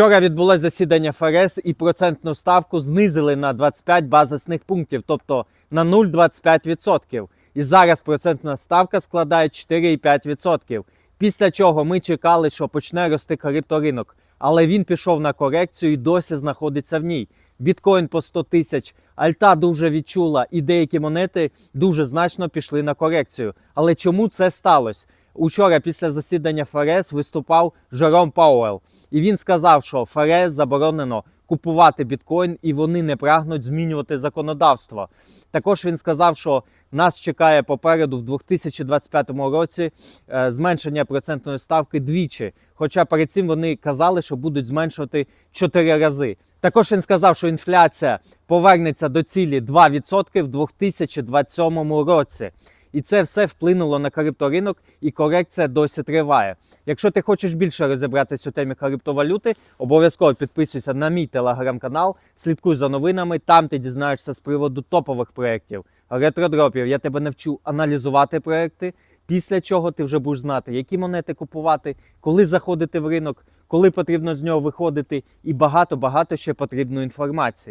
Вчора відбулося засідання ФРС і процентну ставку знизили на 25 базисних пунктів, тобто на 0,25%. І зараз процентна ставка складає 4,5%. Після чого ми чекали, що почне рости крипторинок, але він пішов на корекцію і досі знаходиться в ній. Біткоін по 100 тисяч, альта дуже відчула, і деякі монети дуже значно пішли на корекцію. Але чому це сталося? Учора після засідання ФРС виступав Жером Пауел, і він сказав, що ФРС заборонено купувати біткоін, і вони не прагнуть змінювати законодавство. Також він сказав, що нас чекає попереду в 2025 році е, зменшення процентної ставки двічі. Хоча перед цим вони казали, що будуть зменшувати 4 рази. Також він сказав, що інфляція повернеться до цілі 2% в 2027 році. І це все вплинуло на крипторинок, і корекція досі триває. Якщо ти хочеш більше розібратися у темі криптовалюти, обов'язково підписуйся на мій телеграм-канал, слідкуй за новинами. Там ти дізнаєшся з приводу топових проєктів, ретродропів. Я тебе навчу аналізувати проекти. Після чого ти вже будеш знати, які монети купувати, коли заходити в ринок, коли потрібно з нього виходити, і багато багато ще потрібної інформації.